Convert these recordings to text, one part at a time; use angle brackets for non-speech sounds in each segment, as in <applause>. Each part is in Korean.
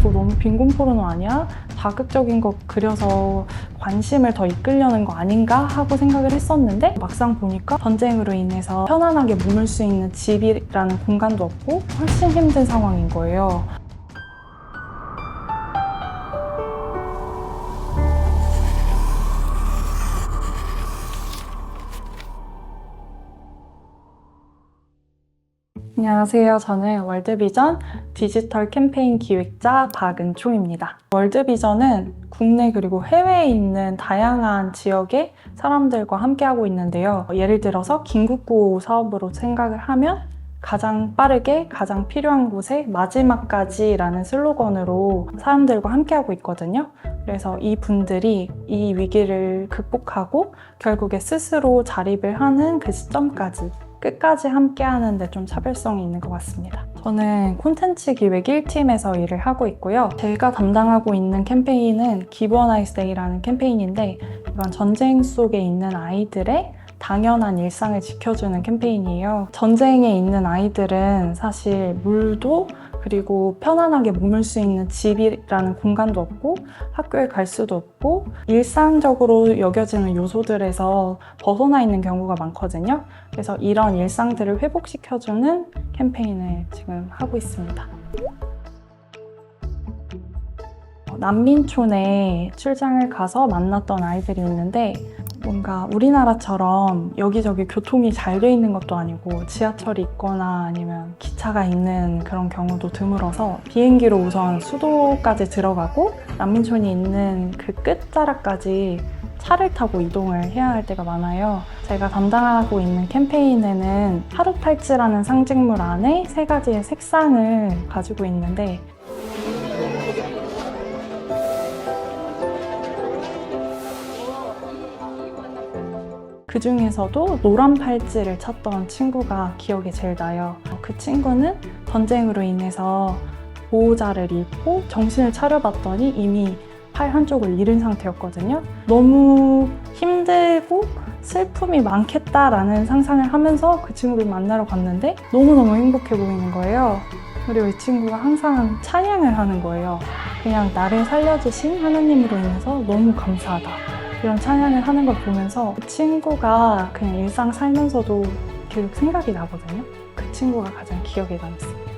이거 너무 빈곤 포르노 아니야? 자극적인 거 그려서 관심을 더 이끌려는 거 아닌가 하고 생각을 했었는데 막상 보니까 전쟁으로 인해서 편안하게 머물 수 있는 집이라는 공간도 없고 훨씬 힘든 상황인 거예요. 안녕하세요. 저는 월드비전 디지털 캠페인 기획자 박은총입니다. 월드비전은 국내 그리고 해외에 있는 다양한 지역의 사람들과 함께하고 있는데요. 예를 들어서 긴급구호 사업으로 생각을 하면 가장 빠르게 가장 필요한 곳에 마지막까지 라는 슬로건으로 사람들과 함께하고 있거든요. 그래서 이 분들이 이 위기를 극복하고 결국에 스스로 자립을 하는 그 시점까지 끝까지 함께 하는데 좀 차별성이 있는 것 같습니다. 저는 콘텐츠 기획 1팀에서 일을 하고 있고요. 제가 담당하고 있는 캠페인은 기브어나이스데이라는 캠페인인데 이건 전쟁 속에 있는 아이들의 당연한 일상을 지켜주는 캠페인이에요. 전쟁에 있는 아이들은 사실 물도 그리고 편안하게 머물 수 있는 집이라는 공간도 없고 학교에 갈 수도 없고 일상적으로 여겨지는 요소들에서 벗어나 있는 경우가 많거든요. 그래서 이런 일상들을 회복시켜주는 캠페인을 지금 하고 있습니다. 어, 난민촌에 출장을 가서 만났던 아이들이 있는데 뭔가 우리나라처럼 여기저기 교통이 잘 돼 있는 것도 아니고 지하철이 있거나 아니면 기차가 있는 그런 경우도 드물어서 비행기로 우선 수도까지 들어가고 난민촌이 있는 그 끝자락까지 차를 타고 이동을 해야 할 때가 많아요. 제가 담당하고 있는 캠페인에는 하루팔찌라는 상징물 안에 세 가지의 색상을 가지고 있는데 그 중에서도 노란 팔찌를 찾던 친구가 기억에 제일 나요. 그 친구는 전쟁으로 인해서 보호자를 잃고 정신을 차려봤더니 이미 팔 한쪽을 잃은 상태였거든요. 너무 힘들고 슬픔이 많겠다라는 상상을 하면서 그 친구를 만나러 갔는데 너무너무 행복해 보이는 거예요. 그리고 이 친구가 항상 찬양을 하는 거예요. 그냥 나를 살려주신 하나님으로 인해서 너무 감사하다. 이런 찬양을 하는 걸 보면서 그 친구가 그냥 일상 살면서도 계속 생각이 나거든요. 그 친구가 가장 기억에 남습니다.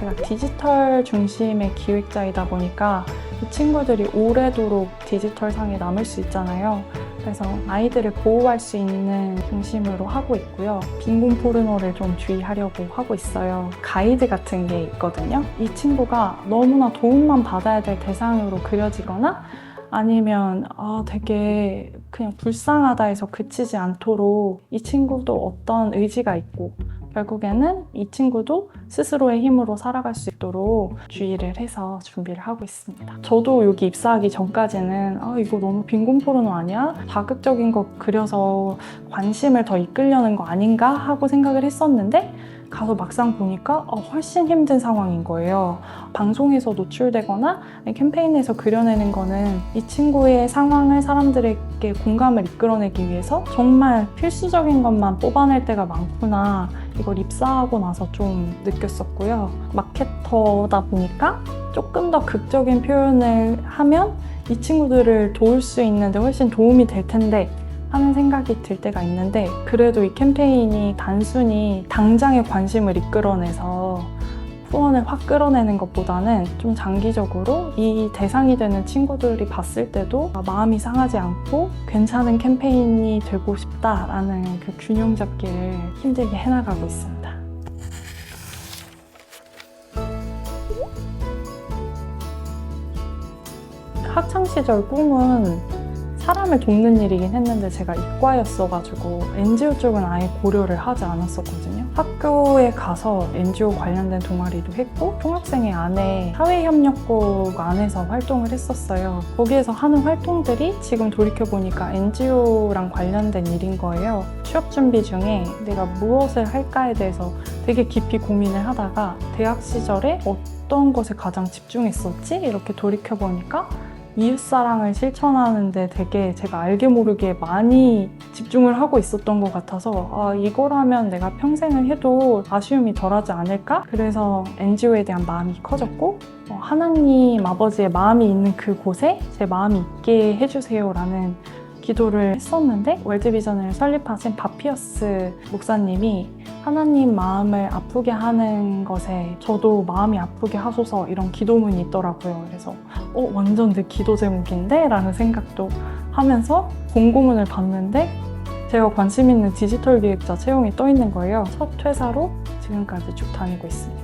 제가 디지털 중심의 기획자이다 보니까 이 친구들이 오래도록 디지털 상에 남을 수 있잖아요. 그래서 아이들을 보호할 수 있는 중심으로 하고 있고요. 빈곤 포르노를 좀 주의하려고 하고 있어요. 가이드 같은 게 있거든요. 이 친구가 너무나 도움만 받아야 될 대상으로 그려지거나 아니면 아 되게 그냥 불쌍하다 해서 그치지 않도록 이 친구도 어떤 의지가 있고 결국에는 이 친구도 스스로의 힘으로 살아갈 수 있도록 주의를 해서 준비를 하고 있습니다. 저도 여기 입사하기 전까지는 아 이거 너무 빈곤 포르노 아니야? 자극적인 거 그려서 관심을 더 이끌려는 거 아닌가 하고 생각을 했었는데 가서 막상 보니까 어, 훨씬 힘든 상황인 거예요. 방송에서 노출되거나 캠페인에서 그려내는 거는 이 친구의 상황을 사람들에게 공감을 이끌어내기 위해서 정말 필수적인 것만 뽑아낼 때가 많구나. 이걸 입사하고 나서 좀 느꼈었고요. 마케터다 보니까 조금 더 극적인 표현을 하면 이 친구들을 도울 수 있는데 훨씬 도움이 될 텐데 하는 생각이 들 때가 있는데 그래도 이 캠페인이 단순히 당장의 관심을 이끌어내서 후원을 확 끌어내는 것보다는 좀 장기적으로 이 대상이 되는 친구들이 봤을 때도 마음이 상하지 않고 괜찮은 캠페인이 되고 싶다라는 그 균형 잡기를 힘들게 해나가고 있습니다. 학창 시절 꿈은 사람을 돕는 일이긴 했는데 제가 이과였어가지고 NGO 쪽은 아예 고려를 하지 않았었거든요. 학교에 가서 NGO 관련된 동아리도 했고 총학생회 안에 사회협력국 안에서 활동을 했었어요. 거기에서 하는 활동들이 지금 돌이켜보니까 NGO랑 관련된 일인 거예요. 취업 준비 중에 내가 무엇을 할까에 대해서 되게 깊이 고민을 하다가 대학 시절에 어떤 것에 가장 집중했었지? 이렇게 돌이켜보니까 이웃사랑을 실천하는데 되게 제가 알게 모르게 많이 집중을 하고 있었던 것 같아서 아, 이거라면 내가 평생을 해도 아쉬움이 덜하지 않을까? 그래서 NGO에 대한 마음이 커졌고 어, 하나님 아버지의 마음이 있는 그곳에 제 마음이 있게 해주세요라는 기도를 했었는데 월드비전을 설립하신 바피어스 목사님이 하나님 마음을 아프게 하는 것에 저도 마음이 아프게 하소서 이런 기도문이 있더라고요. 그래서 어 완전 내 기도 제목인데? 라는 생각도 하면서 공고문을 봤는데 제가 관심 있는 디지털 기획자 채용이 떠 있는 거예요. 첫 퇴사로 지금까지 쭉 다니고 있습니다.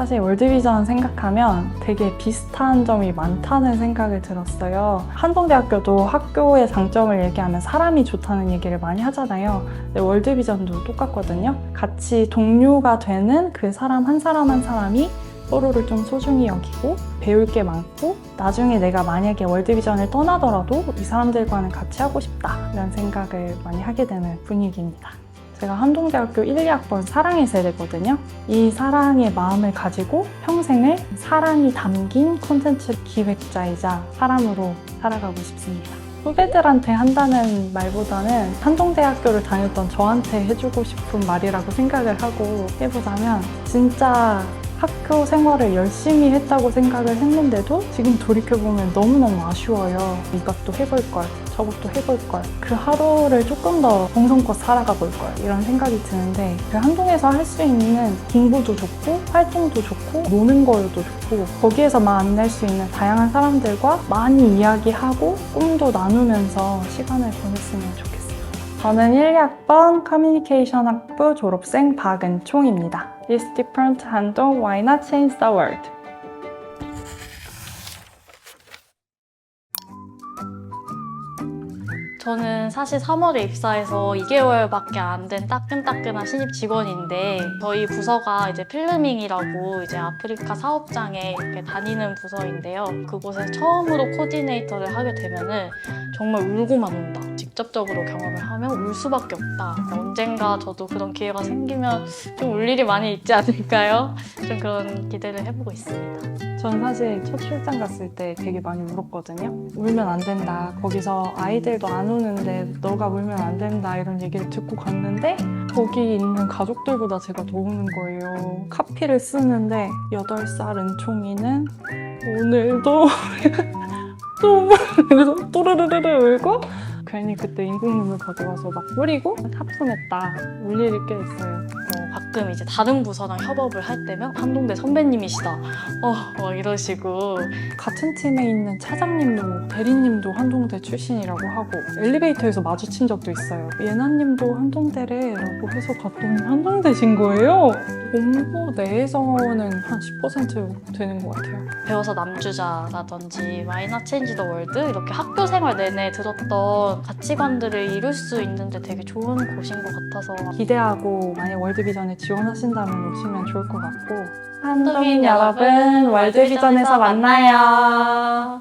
사실 월드비전 생각하면 되게 비슷한 점이 많다는 생각을 들었어요. 한동대학교도 학교의 장점을 얘기하면 사람이 좋다는 얘기를 많이 하잖아요. 근데 월드비전도 똑같거든요. 같이 동료가 되는 그 사람 한 사람 한 사람이 서로를 좀 소중히 여기고 배울 게 많고 나중에 내가 만약에 월드비전을 떠나더라도 이 사람들과는 같이 하고 싶다 이런 생각을 많이 하게 되는 분위기입니다. 제가 한동대학교 1, 2학번 사랑의 세대거든요. 이 사랑의 마음을 가지고 평생을 사랑이 담긴 콘텐츠 기획자이자 사람으로 살아가고 싶습니다. 후배들한테 한다는 말보다는 한동대학교를 다녔던 저한테 해주고 싶은 말이라고 생각을 하고 해보자면 진짜 학교 생활을 열심히 했다고 생각을 했는데도 지금 돌이켜보면 너무너무 아쉬워요. 이것도 해볼 걸, 저것도 해볼 걸. 그 하루를 조금 더 정성껏 살아가 볼 걸. 이런 생각이 드는데 그 한동에서 할 수 있는 공부도 좋고 활동도 좋고 노는 거도 좋고 거기에서 만날 수 있는 다양한 사람들과 많이 이야기하고 꿈도 나누면서 시간을 보냈으면 좋겠어요. 저는 1, 2학번 커뮤니케이션 학부 졸업생 박은총입니다. It's different 한동, why not change the world? 저는 사실 3월에 입사해서 2개월밖에 안 된 따끈따끈한 신입 직원인데 저희 부서가 이제 필름밍이라고 이제 아프리카 사업장에 이렇게 다니는 부서인데요. 그곳에서 처음으로 코디네이터를 하게 되면은 정말 울고만 온다. 직접적으로 경험을 하면 울 수밖에 없다. 언젠가 저도 그런 기회가 생기면 좀 울 일이 많이 있지 않을까요? 좀 그런 기대를 해보고 있습니다. 전 사실 첫 출장 갔을 때 되게 많이 울었거든요. 울면 안 된다. 거기서 아이들도 안 우는데 너가 울면 안 된다. 이런 얘기를 듣고 갔는데 거기 있는 가족들보다 제가 더 우는 거예요. 카피를 쓰는데 8살 은총이는 오늘도 <laughs> 또 그래서 또르르르르 울고 괜히 그때 인공눈물 가져와서 막 뿌리고 하품했다. 울 일이 꽤 있어요. 어, 가끔 이제 다른 부서랑 협업을 할 때면 한동대 선배님이시다. 어, 막 이러시고 같은 팀에 있는 차장님도 대리님도 한동대 출신이라고 하고 엘리베이터에서 마주친 적도 있어요. 예나님도 한동대래 라고 해서 갔더니 한동대신 거예요. 본부 내에서는 한 10% 되는 것 같아요. 배워서 남주자라든지 마이너 체인지 더 월드 이렇게 학교 생활 내내 들었던 가치관들을 이룰 수 있는데 되게 좋은 곳인 것 같아서 기대하고 만약 월드비전에 지원하신다면 오시면 좋을 것 같고 한동인 여러분 월드비전에서 만나요.